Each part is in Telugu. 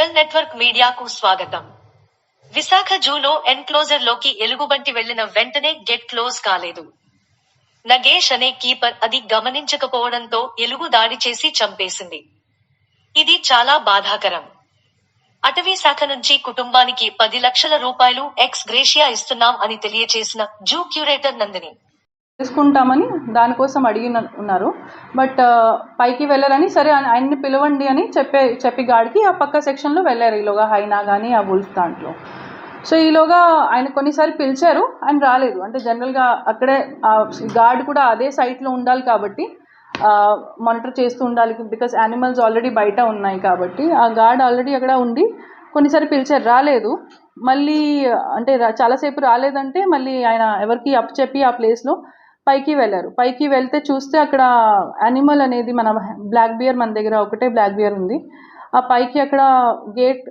బెల్ నెట్వర్క్ మీడియాకు స్వాగతం. విశాఖ జూలో ఎన్క్లోజర్లోకి ఎలుగుబంటి వెళ్ళిన వెంటనే గెట్ క్లోజ్ కాలేదు. నగేష్ అనే కీపర్ అది గమనించకపోవడంతో ఎలుగు దాడి చేసి చంపేసింది. ఇది చాలా బాధాకరం. అటవీ శాఖ నుంచి కుటుంబానికి పది లక్షల రూపాయలు ఎక్స్ గ్రేషియా ఇస్తున్నాం అని తెలియచేసిన జూ క్యూరేటర్ నందిని. చేసుకుంటామని దానికోసం అడిగి ఉన్నారు. బట్ పైకి వెళ్ళరని సరే ఆయన్ని పిలవండి అని చెప్పే చెప్పి గాడికి ఆ పక్క సెక్షన్లో వెళ్ళారు ఈలోగా హైనా కానీ ఆ బుల్స్ దాంట్లో. సో ఈలోగా ఆయన కొన్నిసార్లు పిలిచారు ఆయన రాలేదు. అంటే జనరల్గా అక్కడే ఆ గార్డ్ కూడా అదే సైట్లో ఉండాలి కాబట్టి మానిటర్ చేస్తూ ఉండాలి బికాస్ యానిమల్స్ ఆల్రెడీ బయట ఉన్నాయి కాబట్టి ఆ గార్డ్ ఆల్రెడీ అక్కడ ఉండి కొన్నిసారి పిలిచారు రాలేదు. మళ్ళీ అంటే చాలాసేపు రాలేదంటే మళ్ళీ ఆయన ఎవరికి అప్ చెప్పి ఆ ప్లేస్లో పైకి వెళ్ళారు. పైకి వెళ్తే చూస్తే అక్కడ యానిమల్ అనేది మన బ్లాక్ బియర్ మన దగ్గర ఒకటే బ్లాక్ బియర్ ఉంది. ఆ పైకి అక్కడ గేట్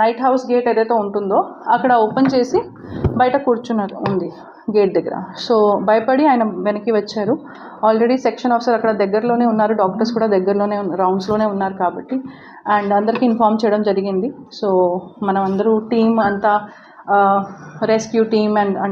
నైట్ హౌస్ గేట్ ఏదైతే ఉంటుందో అక్కడ ఓపెన్ చేసి బయట కూర్చున్నారు ఉంది గేట్ దగ్గర. సో భయపడి ఆయన వెనక్కి వచ్చారు. ఆల్రెడీ సెక్షన్ ఆఫీసర్ అక్కడ దగ్గరలోనే ఉన్నారు. డాక్టర్స్ కూడా దగ్గరలోనే రౌండ్స్లోనే ఉన్నారు కాబట్టి. అండ్ అందరికీ ఇన్ఫామ్ చేయడం జరిగింది. సో మనం అందరూ టీం అంతా రెస్క్యూ టీమ్ అండ్